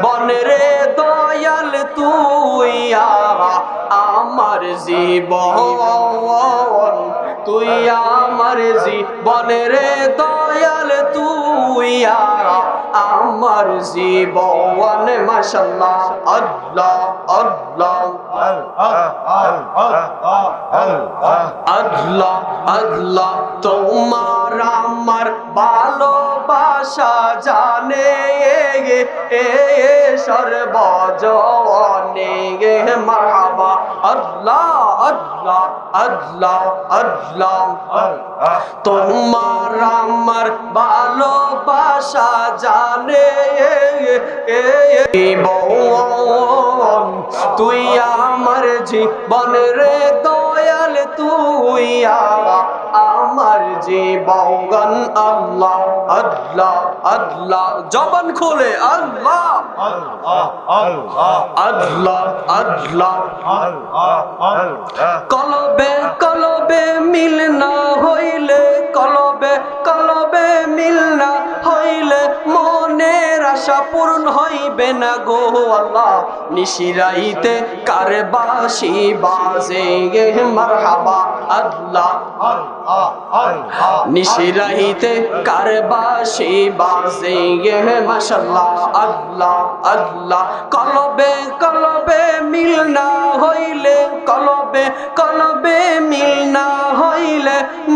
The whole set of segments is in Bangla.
বনরে দয়াল তুই আমার জীবন। তুই আমার জীবনরে দয়াল তুই আমার জীবন। মাশাল্লাহ। আল্লাহ। আল্লাহ আল্লাহ। আল্লাহ আল্লাহ। তোমার আমার ভালোবাসা জানে এ সর্বজনে গে মারহাবা আল্লাহ আল্লাহ আল্লাহ আল্লাহ তোমার আমার ভালোবাসা জানে তুই আমার জীবন রে দয়াল, তুই আমার জীবন আল্লাহ আল্লাহ আল্লাহ। জবান খোলে, আল্লাহ। আল্লাহ আল্লাহ। কলবে কলবে মিল না হইলে, কলবে কলবে মিল না হইলে মনের আশা পূরণ হইবে না গো আল্লাহ। নিশিরাইতে কারবাসি বাজে গে, মারহাবা আল্লাহ। নিশিরাইতে কারবাসি বাজে গে, মাশাল্লাহ আল্লাহ আল্লাহ। কলবে কলবে মিল না হইলে, কলবে কলবে মিল না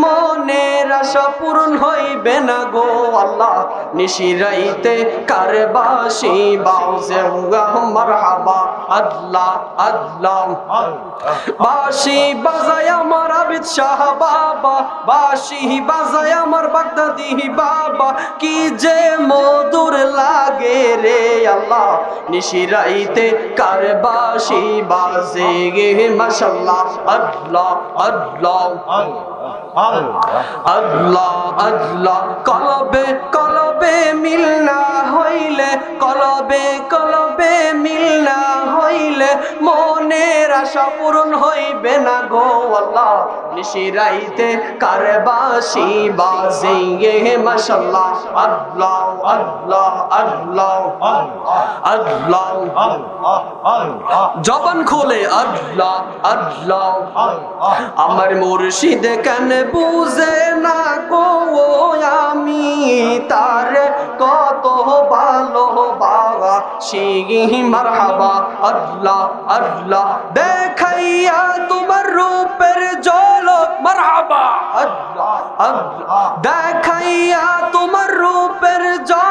মনের আশা পূরণ হইবে না গো আল্লাহ। নিশিরাইতে কারবাসি বাউজে মারহাবা। আল্লাহ আল্লাহ। বাসি বাজায় আমার আবিদ শাহ বাবা। বাসি বাজায় আমার বাগদাদি বাবা। কি যে মধুর লাগে রে আল্লাহ। নিশিরাইতে কারবাসি বাজে গে মাশাল্লাহ। আল্লাহ আল্লাহ। আল্লাহ আল্লাহ। কলবে কলবে মিল না হইলে, কলবে কলবে মিল না হইলে মনের আশা পূরণ হইবে না গো আল্লাহ। নিশিরাইতে কারবাসি বাজে মাশাল্লাহ আল্লাহ আল্লাহ আল্লাহ আল্লাহ। জবান খোলে, আল্লাহ আল্লাহ। আমার মুর্শিদ কেন বুঝে না গো আমি তার কত ভালো বাবা। শিগি মারহাবা, আল্লাহ আল্লাহ। দেখাইয়া তোমার রূপের জলক মারহাবা। আল্লাহ আল্লাহ। দেখাইয়া তোমার রূপের সয়ু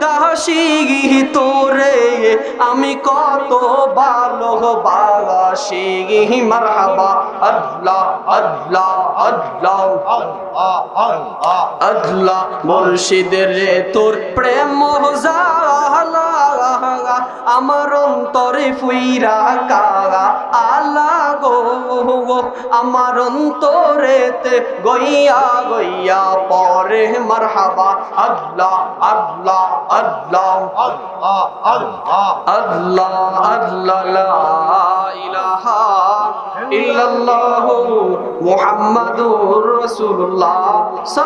দাসী তোরে। আমি কত ভালো বাসি মারহাবা, আল্লাহ আল্লাহ আল্লাহ। আল্লাহ মুর্শিদ রে, তোর প্রেম জালা আমার অন্তরে ফুইরা গো আমার অন্তরেতে গইয়া গইয়া পরে মারহাবা, আল্লাহ আল্লাহ আল্লাহ আল্লাহ আল্লাহ, লা ইলাহা ইল্লাল্লাহু মুহাম্মাদুর রাসূলুল্লাহ।